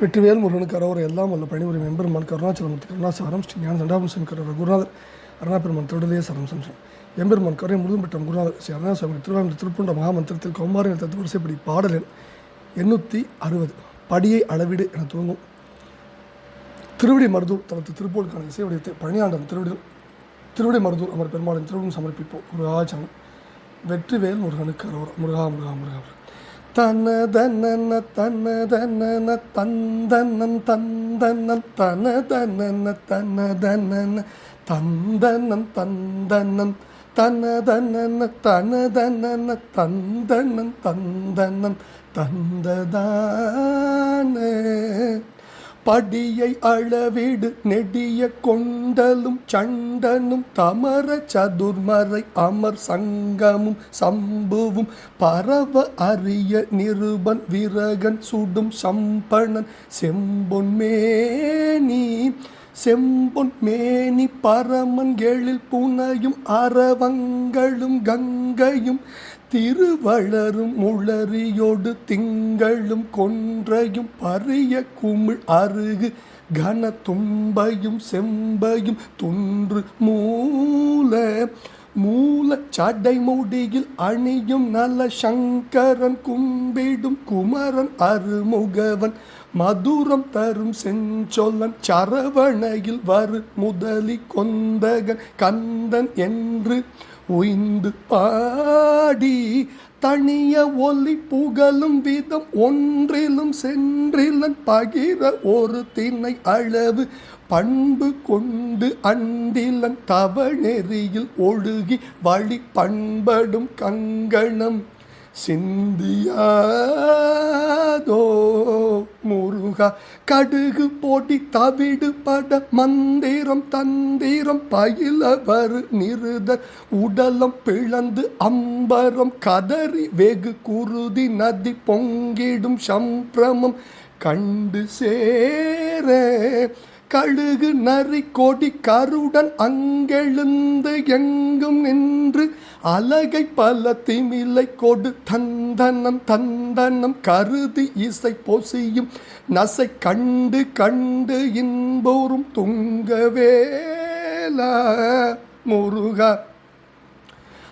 வெற்றிவேல் முருகனுக்கு அரோர் எல்லாம் வல்ல பணிபுரி எம்பெருமான் கருணாச்சலமூர்த்தி கருணாசாரம் ஸ்ரீ ஞான தண்டாபுரம் கரோர குருநாதர் அருணாபெருமான் திருடலையே சரம் சம்சம் எம்பெருமான் கருணை முழுதும் பெற்ற குருநாதர் ஸ்ரீ அருணாசாமி திருவாரூர் திருப்பூண்ட மகாமந்திரத்தில் கௌமாரிகள் தத்து வரிசைப்படி பாடலில் எண்ணூற்றி அறுபது படியை அளவீடு என துவங்கும். திருவிடி மருதூர் தனது திருப்போலுக்கான இசை வடிவத்தை பழனியாண்டன் திருவிடி திருவிடை மருதூர் அமர் பெருமாளின் திருவிடம் சமர்ப்பிப்போம். முருகாச்சனம் வெற்றிவேல் முருகனுக்கு அரோர் முருகா முருகா முருகா. தனன தன தனன தந்தனன் தந்தனன் தன தனன தன தனன தந்தனன் தந்தனன் தன தனன படியை அளவிடு நெடிய கொண்டலும் சண்டனும் தமர சதுர்மறை அமர் சங்கமும் சம்புவும் பரவ அரிய நிருபன் விரகன் சுடும் சம்பணன் செம்பொன்மேனி செம்பொன் மேனி பரமன் எழில் புனையும் அரவங்களும் கங்கையும் திருவளரும் உளறியோடு திங்களும் கொன்றையும் பரிய குமிழ் அருகு கன தும்பையும் செம்பையும் துன்று மூல மூல சடை முடியில் அணியும் நல சங்கரன் கும்பிடும் குமரன் அருமுகவன் மதுரம் தரும் செஞ்சொல்லன் சரவணையில் வரு முதலி கொந்தகன் கந்தன் என்று உய்ந்து பாடி தனிய ஒலி புகழும் விதம் ஒன்றிலும் சென்றிலன் பகிர ஒரு திணை அளவு பண்பு கொண்டு அண்டிலன் தவ நெறியில் ஒழுகி வழி பண்படும் கங்கணம் சிந்தியாதோ முருகா கடுகு போட்டி தவிடு பட மந்திரம் தந்திரம் பயிலவர் நிறுதர் உடலம் பிளந்து அம்பரம் கதறி வெகு குருதி நதி பொங்கிடும் சம்பிரமம் கண்டு சேர. கழுகு நரி கோடி கருடன் அங்கெழுந்து எங்கும் நின்று அலகை பல திமிலை கொடு தந்தனம் தந்தனம் கருதி இசை பொசியும் நசை கண்டு கண்டு இன்போரும் துங்கவேலா முருகா.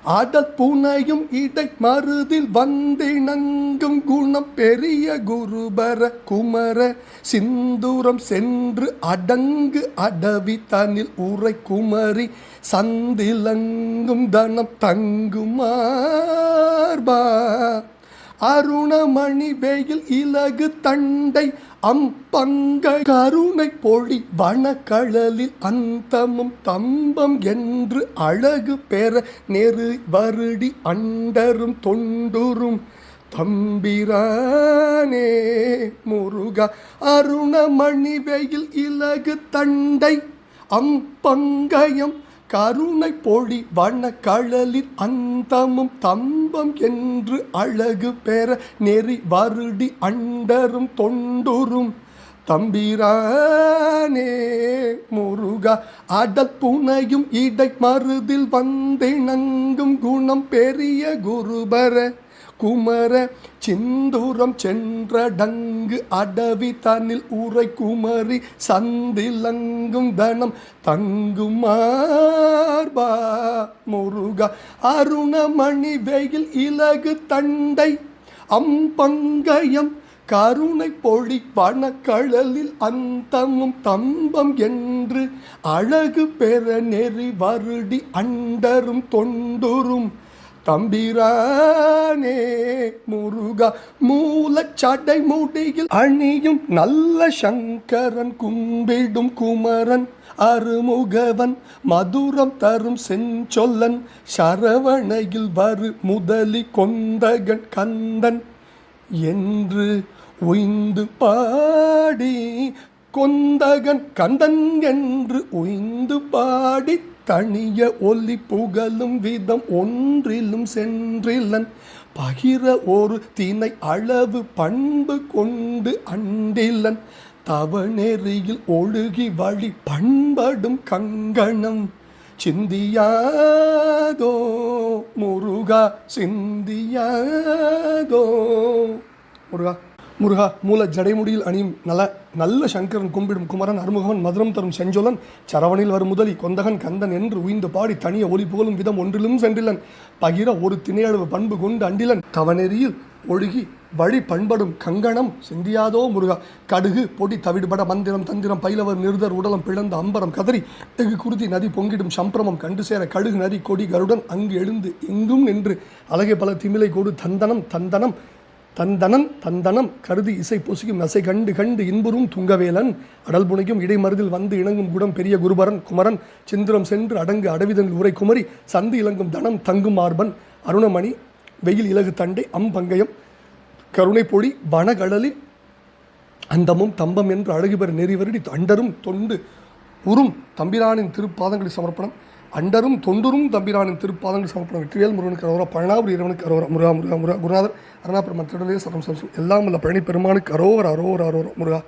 ஆடல் பூனையும் இடை மருதில் வந்திணங்கும் குணம் பெரிய குருபர குமர. சிந்தூரம் சென்று அடங்கு அடவி தனில் உரை குமரி. சந்திலங்கும் தனம் தங்குமார்பா. அருணமணி வெயில் இலகு தண்டை அம்பங்க கருணை பொழி வனக்கழலில் அந்தமும் தம்பம் என்று அழகு பெற நெரு வருடி அண்டரும் தொண்டுரும். தம்பிரானே முருகா அருணமணி வெயில் இலகு தண்டை அம்பங்கயம் கருணை பொழி வனக்கழலில் அந்தமும் தம்பம் என்று அழகு பெற நெறி வருடி அண்டரும் தொண்டுரும் தம்பிரானே முருகா அடல் புனையும் இடை மருதில் வந்திணங்கும் குணம் பெரிய குருபர. குமர சிந்துரம் சென்றடங்கு அடவி தனில் உரை குமரி சந்திலங்கும் தனம் தங்குமார்பா. முருகா அருணமணி வெயில் இலகு தண்டை அம்பங்கயம் கருணை பொழி வனக்கழலில் அந்தமும் தம்பம் என்று அழகு பெற நெறி வருடி அண்டரும் தொண்டுரும் தம்பிரானே முருகா மூலச்சடை முடியில் அணியும் நல்ல சங்கரன் கும்பிடும் குமரன் அருமுகவன் மதுரம் தரும் செஞ்சொல்லன் சரவணையில் வரு முதலி கொந்தகன் கந்தன் என்று உய்ந்து பாடி கொந்தகன் கந்தன் என்று உய்ந்து பாடி தனிய ஒலி புகழும் விதம் ஒன்றிலும் சென்றிலன். பகிர ஒரு தினை அளவு பண்பு கொண்டு அண்டிலன். தவநெறியில் ஒழுகி வழி பண்படும் கங்கணம். சிந்தியாதோ முருகா சிந்தியாதோ முருகா. முருகா மூல ஜடைமுடியில் அணியும் நல நல்ல சங்கரன் கும்பிடும் குமரன் அருமுகவன் மதுரம் தரும் செஞ்சொலன் சரவணில் வரும் முதலி கொந்தகன் கந்தன் என்று உயிந்து பாடி தனிய ஒளி புகழும் விதம் ஒன்றிலும் சென்றிலன். பகிர ஒரு திணையளவு பண்பு கொண்டு அண்டிலன் தவநெறியில் ஒழுகி வழி பண்படும் கங்கணம் சிந்தியாதோ முருகா. கடுகு பொடி தவிடுபட மந்திரம் தந்திரம் பயிலவர் நிருதர் உடலம் பிளந்த அம்பரம் கதறி தெகு குருதி நதி பொங்கிடும் சம்பிரமம் கண்டு சேர கடுகு நரி கொடி கருடன் அங்கு எழுந்து எங்கும் நின்று அழகை பல திமிலை கொடு தந்தனம் தந்தனம் தந்தனன் தந்தனம் கருதி இசை பொசிக்கும் நசை கண்டு கண்டு இன்புறும் துங்கவேலன் அடல் புனையும் இடைமருதில் வந்து இணங்கும் குடம் பெரிய குருபரன் குமரன் சிந்திரம் சென்று அடங்கு அடவிதன் உரை குமரி சந்து இலங்கும் தனம் தங்கும் மார்பன் அருணமணி வெயில் இலகு தண்டை அம்பங்கயம் கருணை பொடி வனகடலில் அந்தமும் தம்பம் என்று அழகுபெற நெறி வருடி அண்டரும் தொண்டு உறும் தம்பிரானின் திருப்பாதங்களை சமர்ப்பணம். அண்டரும் தொண்டரும் தம்பிரானின் திருப்பாதங்கள் சமர்ப்பணம். வெற்றிவேல் முருகனுக்கு அரோரா பழனாபுரி இறைவனுக்கு அரோரா முருகா முருகா முருகா குருநாதர் அருணாபெருமன் திருடலே சரம் சம்சம் எல்லாம் உள்ள பழனி பெருமானுக்கு அரோவர் அரோவர் அரோரா முருகா.